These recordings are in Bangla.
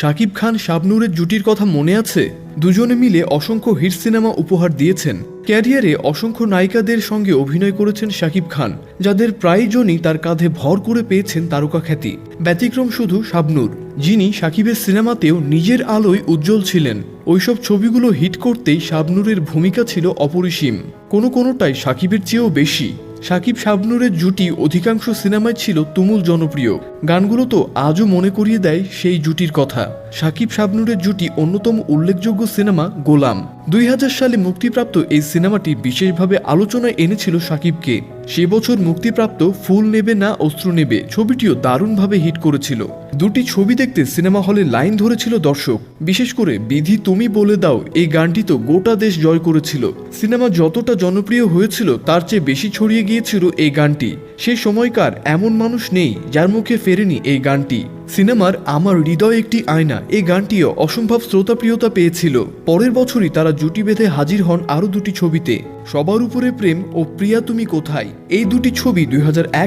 শাকিব খান শাবনূরের জুটির কথা মনে আছে? দুজনে মিলে অসংখ্য হিট সিনেমা উপহার দিয়েছেন। ক্যারিয়ারে অসংখ্য নায়িকাদের সঙ্গে অভিনয় করেছেন শাকিব খান, যাদের প্রায়জনই তার কাঁধে ভর করে পেয়েছেন তারকা খ্যাতি। ব্যতিক্রম শুধু শাবনূর, যিনি শাকিবের সিনেমাতেও নিজের আলোয় উজ্জ্বল ছিলেন। ওইসব ছবিগুলো হিট করতেই শাবনুরের ভূমিকা ছিল অপরিসীম। কোনো কোনোটাই শাকিবের চেয়েও বেশি। সাকিব শাবনুরের জুটি অধিকাংশ সিনেমায় ছিল তুমুল জনপ্রিয়। গানগুলো তো আজও মনে করিয়ে দেয় সেই জুটির কথা। সাকিব শাবনুরের জুটি অন্যতম উল্লেখযোগ্য সিনেমা গোলাম। দুই হাজার সালে মুক্তিপ্রাপ্ত এই সিনেমাটি বিশেষভাবে আলোচনায় এনেছিল সাকিবকে। সে বছর মুক্তিপ্রাপ্ত ফুল নেবে না, অস্ত্র নেবে ছবিটিও দারুণভাবে হিট করেছিল। দুটি ছবি দেখতে সিনেমা হলে লাইন ধরেছিল দর্শক। বিশেষ করে বিধি তুমি বলে দাও, এই গানটি তো গোটা দেশ জয় করেছিল। সিনেমা যতটা জনপ্রিয় হয়েছিল, তার চেয়ে বেশি ছড়িয়ে গিয়েছিল এই গানটি। সে সময়কার এমন মানুষ নেই যার মুখে ফেরেনি এই গানটি। সিনেমার আমার হৃদয় একটি আয়না এই গানটিও অসম্ভব শ্রোতাপ্রিয়তা পেয়েছিল। পরের বছরই তারা জুটি বেঁধে হাজির হন আরও দুটি ছবিতে। সবার উপরে প্রেম ও প্রিয়া তুমি কোথায়? এই দুটি ছবি দুই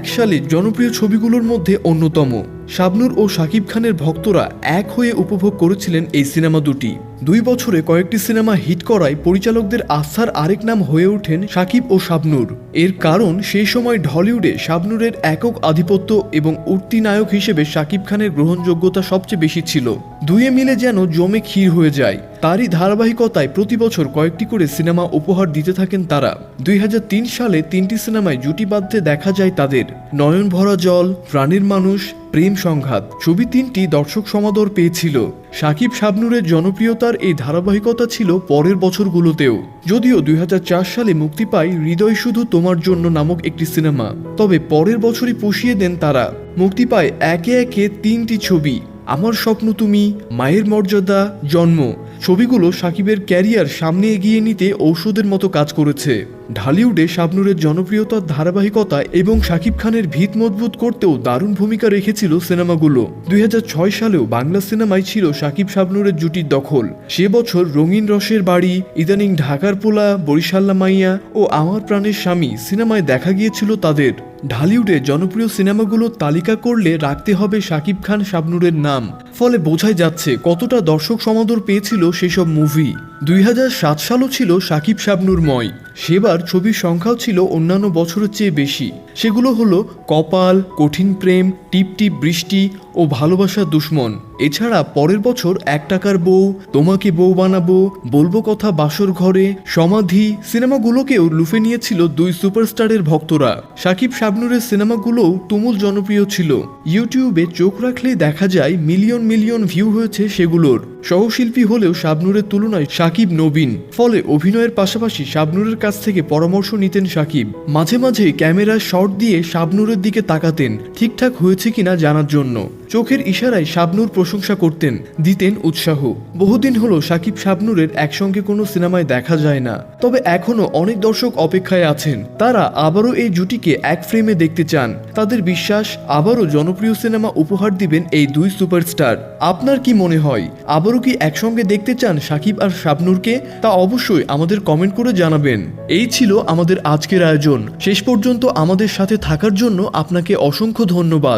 সালে জনপ্রিয় ছবিগুলোর মধ্যে অন্যতম। শাবনুর ও শাকিব খানের ভক্তরা এক হয়ে উপভোগ করেছিলেন এই সিনেমা দুটি। দুই বছরে কয়েকটি সিনেমা হিট করায় পরিচালকদের আস্থার আরেক নাম হয়ে ওঠেন শাকিব ও শাবনুর। এর কারণ, সেই সময় ঢলিউডে শাবনুরের একক আধিপত্য এবং উঠতি নায়ক হিসেবে শাকিব খানের গ্রহণযোগ্যতা সবচেয়ে বেশি ছিল। দুয়ে মিলে যেন জমে ক্ষীর হয়ে যায়। তারই ধারাবাহিকতায় প্রতি বছর কয়েকটি করে সিনেমা উপহার দিতে থাকেন তারা। দুই হাজার তিন সালে তিনটি সিনেমায় জুটি বাঁধতে দেখা যায় তাদের। নয়ন ভরা জল, প্রাণীর মানুষ, প্রেম সংঘাত ছবি তিনটি দর্শক সমাদর পেয়েছিল। সাকিব শাবনুরের জনপ্রিয়তার এই ধারাবাহিকতা ছিল পরের বছরগুলোতেও। যদিও দুই হাজার চার সালে মুক্তি পায় হৃদয় শুধু তোমার জন্য নামক একটি সিনেমা। তবে পরের বছরই পুষিয়ে দেন তারা। মুক্তি পায় একে একে তিনটি ছবি। আমার স্বপ্ন তুমি, মায়ের মর্যাদা, জন্ম। ছবিগুলো সাকিবের ক্যারিয়ার সামনে এগিয়ে নিতে ঔষধের মতো কাজ করেছে। ঢালিউডে শাবনুরের জনপ্রিয়তার ধারাবাহিকতা এবং শাকিব খানের ভিত মজবুত করতেও দারুণ ভূমিকা রেখেছিল সিনেমাগুলো। দুই হাজার ছয় সালেও বাংলা সিনেমায় ছিল শাকিব শাবনুরের জুটির দখল। সে বছর রঙিন রসের বাড়ি, ইদানিং ঢাকার পোলা বরিশাল্লা মাইয়া ও আমার প্রাণের স্বামী সিনেমায় দেখা গিয়েছিল তাদের। ঢালিউডে জনপ্রিয় সিনেমাগুলোর তালিকা করলে রাখতে হবে শাকিব খান, শাবনুরের নাম। ফলে বোঝাই যাচ্ছে কতটা দর্শক সমাদর পেয়েছিল সেসব মুভি। দুই হাজার সাত সালও ছিল শাকিব শাবনুরময় সেবার ছবির সংখ্যাও ছিল অন্যান্য বছরের চেয়ে বেশি। সেগুলো হলো কপাল, কঠিন প্রেম, টিপ টিপ বৃষ্টি ও ভালোবাসা দুশ্মন। এছাড়া পরের বছর এক টাকার বউ, তোমাকে বউ বানাবো, বলব কথা বাসর ঘরে, সমাধি, সিনেমাগুলোকেও লুফে নিয়েছিল দুই সুপারস্টারের ভক্তরা। সাকিব শাবনুরের সিনেমাগুলোও তুমুল জনপ্রিয় ছিল। ইউটিউবে চোখ রাখলেই দেখা যায় মিলিয়ন মিলিয়ন ভিউ হয়েছে সেগুলোর। সহশিল্পী হলেও শাবনুরের তুলনায় সাকিব নবীন। ফলে অভিনয়ের পাশাপাশি শাবনুরের কাছ থেকে পরামর্শ নিতেন সাকিব। মাঝে মাঝে ক্যামেরা শট দিয়ে শাবনুরের দিকে তাকাতেন। ঠিকঠাক হয়েছে কিনা জানার জন্য। চোখের ইশারায় শাবনুর প্রশংসা করতেন, দিতেন উৎসাহ। বহুদিন হলো সাকিব শাবনুরের একসঙ্গে কোনো সিনেমায় দেখা যায় না। তবে এখনও অনেক দর্শক অপেক্ষায় আছেন। তারা আবারও এই জুটিকে এক ফ্রেমে দেখতে চান। তাদের বিশ্বাস, আবারও জনপ্রিয় সিনেমা উপহার দিবেন এই দুই সুপারস্টার। আপনার কি মনে হয়, আবারও কি একসঙ্গে দেখতে চান সাকিব আর শাবনুরকে? তা অবশ্যই আমাদের কমেন্ট করে জানাবেন। এই ছিল আমাদের আজকের আয়োজন। শেষ পর্যন্ত আমাদের সাথে থাকার জন্য আপনাকে অসংখ্য ধন্যবাদ।